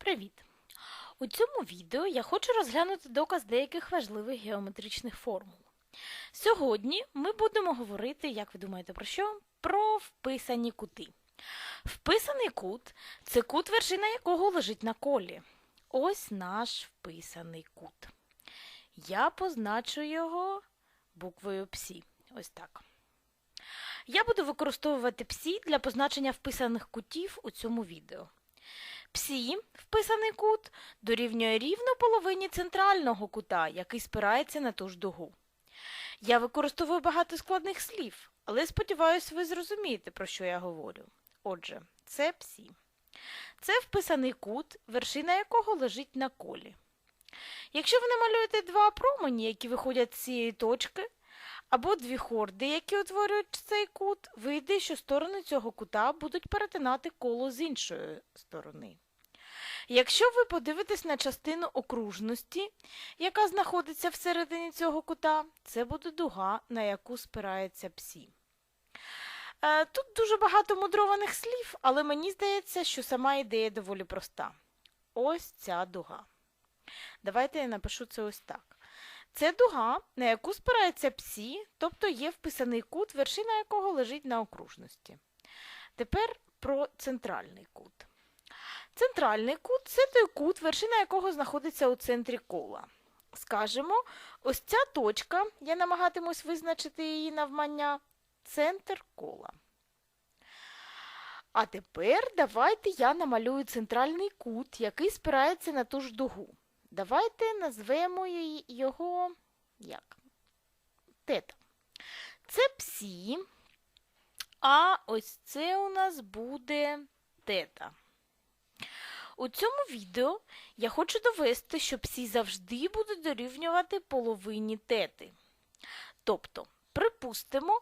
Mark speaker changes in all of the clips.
Speaker 1: Привіт! У цьому відео я хочу розглянути доказ деяких важливих геометричних формул. Сьогодні ми будемо говорити, як ви думаєте про що? Про вписані кути. Вписаний кут це кут, вершина якого лежить на колі. Ось наш вписаний кут. Я позначу його буквою псі. Ось так. Я буду використовувати псі для позначення вписаних кутів у цьому відео. Псі, вписаний кут, дорівнює рівно половині центрального кута, який спирається на ту ж дугу. Я використовую багато складних слів, але сподіваюся, ви зрозумієте, про що я говорю. Отже, це псі. Це вписаний кут, вершина якого лежить на колі. Якщо ви намалюєте два промені, які виходять з цієї точки, або дві хорди, які утворюють цей кут, вийде, що сторони цього кута будуть перетинати коло з іншої сторони. Якщо ви подивитесь на частину окружності, яка знаходиться всередині цього кута, це буде дуга, на яку спирається псі. Е, Тут дуже багато мудрованих слів, але мені здається, що сама ідея доволі проста. Ось ця дуга. Давайте я напишу це ось так. Це дуга, на яку спирається псі, тобто є вписаний кут, вершина якого лежить на окружності. Тепер про центральний кут. Центральний кут це той кут, вершина якого знаходиться у центрі кола. Скажемо, ось ця точка, я намагатимусь визначити її навмання, центр кола. А тепер давайте я намалюю центральний кут, який спирається на ту ж дугу. Давайте назвемо його як? Тета. Це псі, а ось це у нас буде тета. У цьому відео я хочу довести, що псі завжди будуть дорівнювати половині тети. Тобто, припустимо,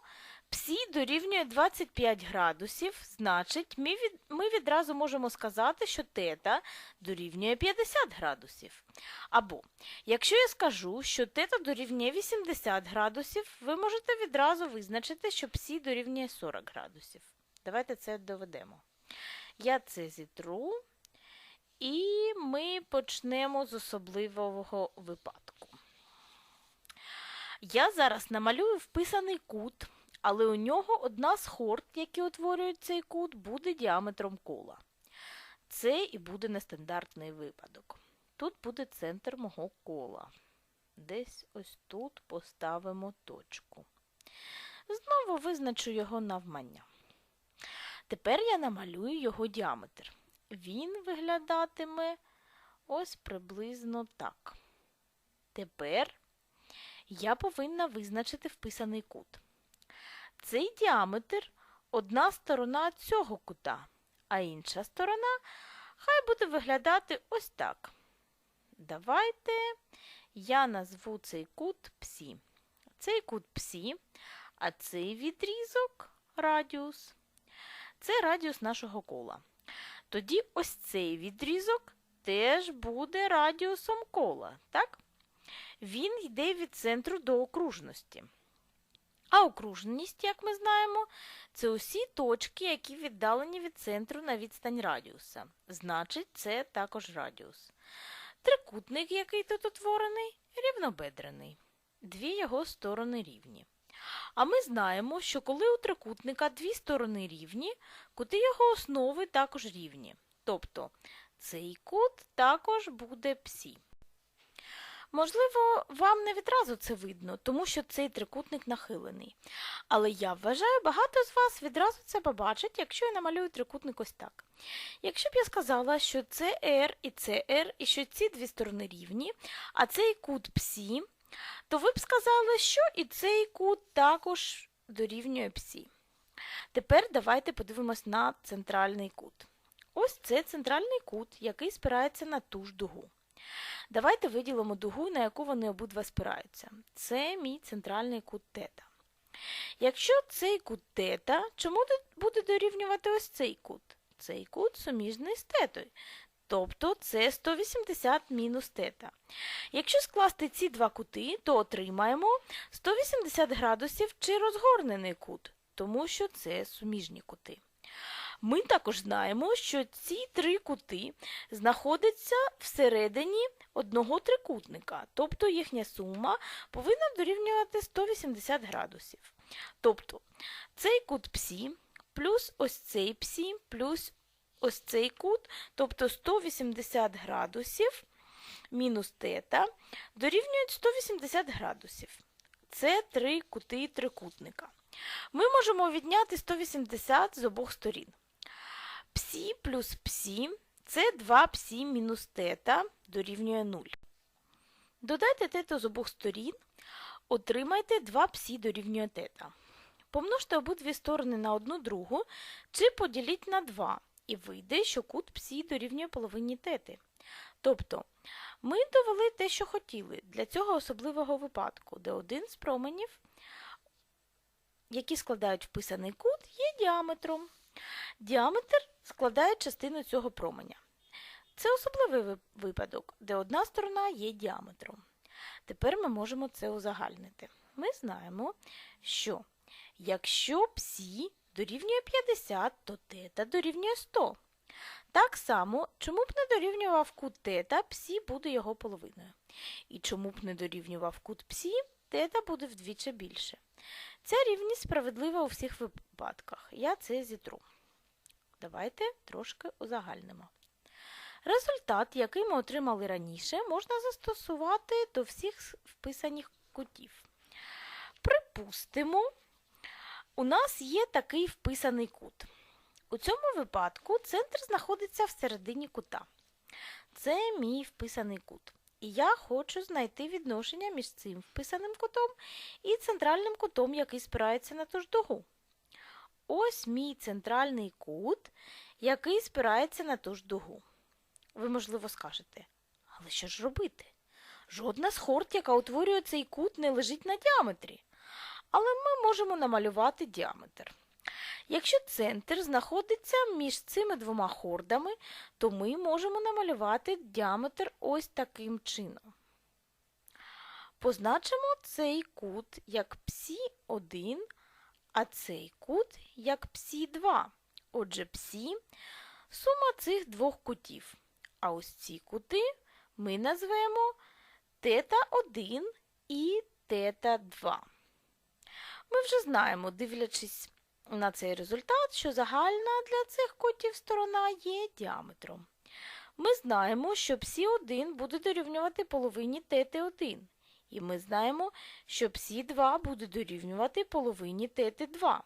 Speaker 1: псі дорівнює 25 градусів, значить, ми, від, ми відразу можемо сказати, що тета дорівнює 50 градусів. Або, якщо я скажу, що тета дорівнює 80 градусів, ви можете відразу визначити, що псі дорівнює 40 градусів. Давайте це доведемо. Я це зітру. І ми почнемо з особливого випадку. Я зараз намалюю вписаний кут, але у нього одна з хорд, які утворюють цей кут, буде діаметром кола. Це і буде нестандартний випадок. Тут буде центр мого кола. Десь ось тут поставимо точку. Знову визначу його навмання. Тепер я намалюю його діаметр він виглядатиме ось приблизно так. Тепер я повинна визначити вписаний кут. Цей діаметр одна сторона цього кута, а інша сторона хай буде виглядати ось так. Давайте я назву цей кут псі. Цей кут псі, а цей відрізок радіус. Це радіус нашого кола. Тоді ось цей відрізок теж буде радіусом кола, так? Він йде від центру до окружності. А окружність, як ми знаємо, це усі точки, які віддалені від центру на відстань радіуса. Значить, це також радіус. Трикутник, який тут утворений, рівнобедрений. Дві його сторони рівні. А ми знаємо, що коли у трикутника дві сторони рівні, кути його основи також рівні. Тобто цей кут також буде псі. Можливо, вам не відразу це видно, тому що цей трикутник нахилений. Але я вважаю, багато з вас відразу це побачить, якщо я намалюю трикутник ось так. Якщо б я сказала, що це R і це R, і що ці дві сторони рівні, а цей кут псі, то ви б сказали, що і цей кут також дорівнює псі. Тепер давайте подивимось на центральний кут. Ось це центральний кут, який спирається на ту ж дугу. Давайте виділимо дугу, на яку вони обидва спираються. Це мій центральний кут тета. Якщо цей кут тета, чому буде дорівнювати ось цей кут? Цей кут суміжний з тетою. Тобто це 180 мінус тета. Якщо скласти ці два кути, то отримаємо 180 градусів чи розгорнений кут, тому що це суміжні кути. Ми також знаємо, що ці три кути знаходяться всередині одного трикутника, тобто їхня сума повинна дорівнювати 180 градусів. Тобто цей кут псі плюс ось цей псі плюс ось цей кут, тобто 180 градусів мінус тета дорівнюють 180 градусів. Це три кути трикутника. Ми можемо відняти 180 з обох сторін. Псі плюс псі це 2 псі мінус тета дорівнює 0. Додайте тета з обох сторін, отримайте 2 псі дорівнює тета. Помножте обидві сторони на одну другу чи поділіть на 2, і вийде, що кут псі дорівнює половині тети. Тобто, ми довели те, що хотіли, для цього особливого випадку, де один з променів, які складають вписаний кут, є діаметром. Діаметр складає частину цього променя. Це особливий випадок, де одна сторона є діаметром. Тепер ми можемо це узагальнити. Ми знаємо, що якщо псі дорівнює 50, то тета дорівнює 100. Так само, чому б не дорівнював кут тета, псі буде його половиною. І чому б не дорівнював кут псі, тета буде вдвічі більше. Ця рівність справедлива у всіх випадках. Я це зітру. Давайте трошки узагальнимо. Результат, який ми отримали раніше, можна застосувати до всіх вписаних кутів. Припустимо, у нас є такий вписаний кут. У цьому випадку центр знаходиться всередині кута. Це мій вписаний кут. І я хочу знайти відношення між цим вписаним кутом і центральним кутом, який спирається на ту ж дугу. Ось мій центральний кут, який спирається на ту ж дугу. Ви, можливо, скажете, але що ж робити? Жодна з хорд, яка утворює цей кут, не лежить на діаметрі. Але ми можемо намалювати діаметр. Якщо центр знаходиться між цими двома хордами, то ми можемо намалювати діаметр ось таким чином. Позначимо цей кут як псі1, а цей кут як псі2. Отже, псі сума цих двох кутів. А ось ці кути ми назвемо тета1 і тета2. Ми вже знаємо, дивлячись на цей результат, що загальна для цих кутів сторона є діаметром. Ми знаємо, що псі1 буде дорівнювати половині тети1. І ми знаємо, що псі2 буде дорівнювати половині тети2.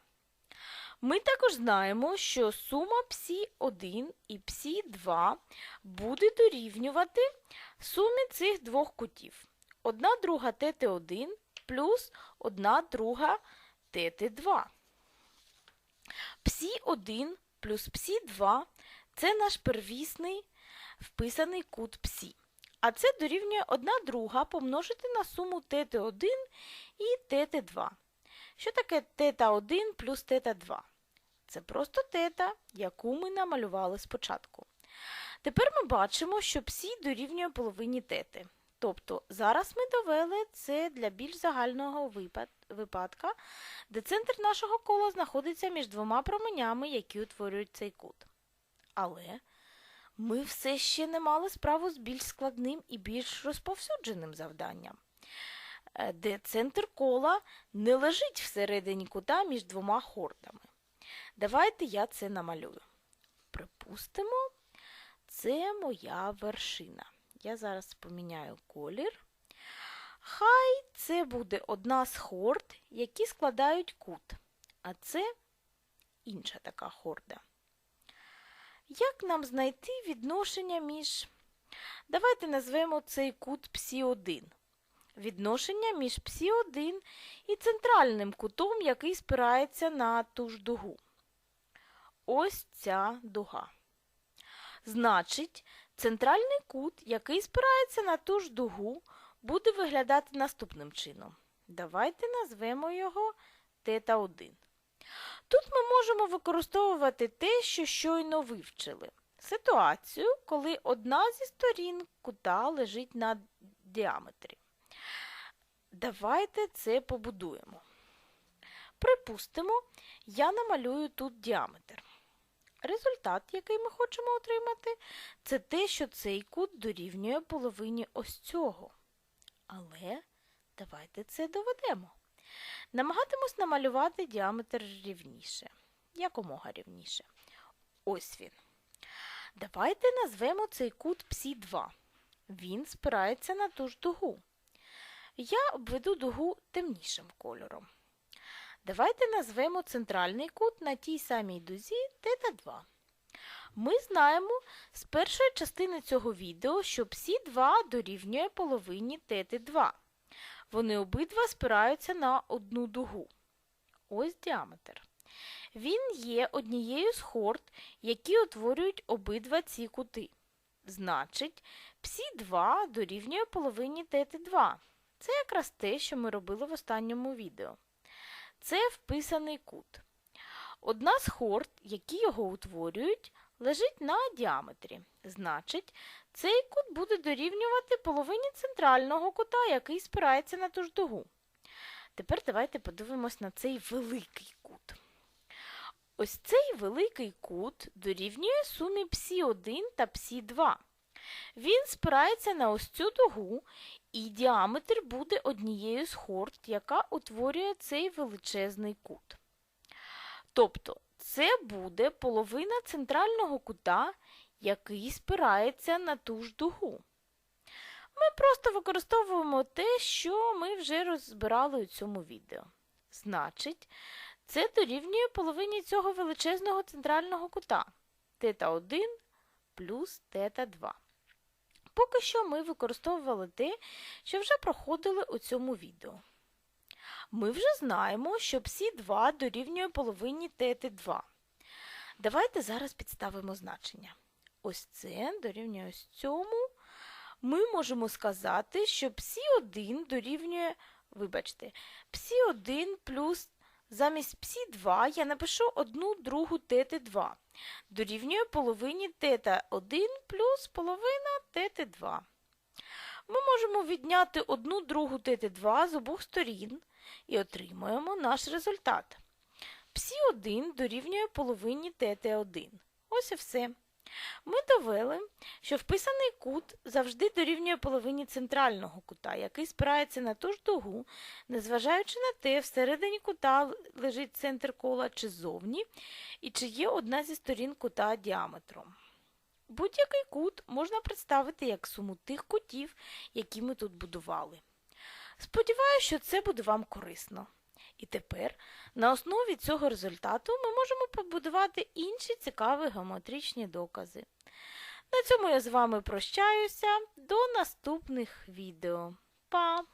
Speaker 1: Ми також знаємо, що сума псі1 і псі2 буде дорівнювати сумі цих двох кутів. Одна друга тети1 плюс одна друга тети2. Псі1 плюс псі2 це наш первісний вписаний кут псі. А це дорівнює 1 друга помножити на суму тети1 і тети2. Що таке тета1 плюс тета2? Це просто тета, яку ми намалювали спочатку. Тепер ми бачимо, що псі дорівнює половині тети. Тобто зараз ми довели це для більш загального випадка, де центр нашого кола знаходиться між двома променями, які утворюють цей кут. Але ми все ще не мали справу з більш складним і більш розповсюдженим завданням, е, де центр кола не лежить всередині кута між двома хордами. Давайте я це намалюю. Припустимо, це моя вершина. Я зараз поміняю колір. Хай це буде одна з хорд, які складають кут, а це інша така хорда. Як нам знайти відношення між. Давайте назвемо цей кут Псі1. Відношення між Псі1 і центральним кутом, який спирається на ту ж дугу. Ось ця дуга. Значить, центральний кут, який спирається на ту ж дугу, буде виглядати наступним чином. Давайте назвемо його тета 1. Тут ми можемо використовувати те, що щойно вивчили. Ситуацію, коли одна зі сторін кута лежить на діаметрі. Давайте це побудуємо. Припустимо, я намалюю тут діаметр. Результат, який ми хочемо отримати, це те, що цей кут дорівнює половині ось цього. Але давайте це доведемо. Намагатимось намалювати діаметр рівніше, якомога рівніше. Ось він. Давайте назвемо цей кут Псі2. Він спирається на ту ж дугу. Я обведу дугу темнішим кольором. Давайте назвемо центральний кут на тій самій дузі θ2. Ми знаємо з першої частини цього відео, що Псі2 дорівнює половині θ2. Вони обидва спираються на одну дугу. Ось діаметр. Він є однією з хорд, які утворюють обидва ці кути. Значить, Псі2 дорівнює половині θ2. Це якраз те, що ми робили в останньому відео. Це вписаний кут. Одна з хорд, які його утворюють, лежить на діаметрі. Значить, цей кут буде дорівнювати половині центрального кута, який спирається на ту ж дугу. Тепер давайте подивимось на цей великий кут. Ось цей великий кут дорівнює сумі Псі1 та Псі2. Він спирається на ось цю дугу, і діаметр буде однією з хорд, яка утворює цей величезний кут. Тобто, це буде половина центрального кута, який спирається на ту ж дугу. Ми просто використовуємо те, що ми вже розбирали у цьому відео. Значить, це дорівнює половині цього величезного центрального кута θ1 плюс θ2. Поки що ми використовували те, що вже проходили у цьому відео. Ми вже знаємо, що Псі2 дорівнює половині θ2. Давайте зараз підставимо значення. Ось це дорівнює ось цьому. Ми можемо сказати, що Псі1 дорівнює, вибачте, Псі1 плюс Замість псі 2 я напишу одну другу тети 2. Дорівнює половині тета 1 плюс половина тети 2. Ми можемо відняти одну другу тети 2 з обох сторін і отримуємо наш результат. Псі 1 дорівнює половині тети 1. Ось і все. Ми довели, що вписаний кут завжди дорівнює половині центрального кута, який спирається на ту ж дугу, незважаючи на те, всередині кута лежить центр кола чи ззовні, і чи є одна зі сторін кута діаметром. Будь-який кут можна представити як суму тих кутів, які ми тут будували. Сподіваюся, що це буде вам корисно. І тепер на основі цього результату ми можемо побудувати інші цікаві геометричні докази. На цьому я з вами прощаюся. До наступних відео. Па!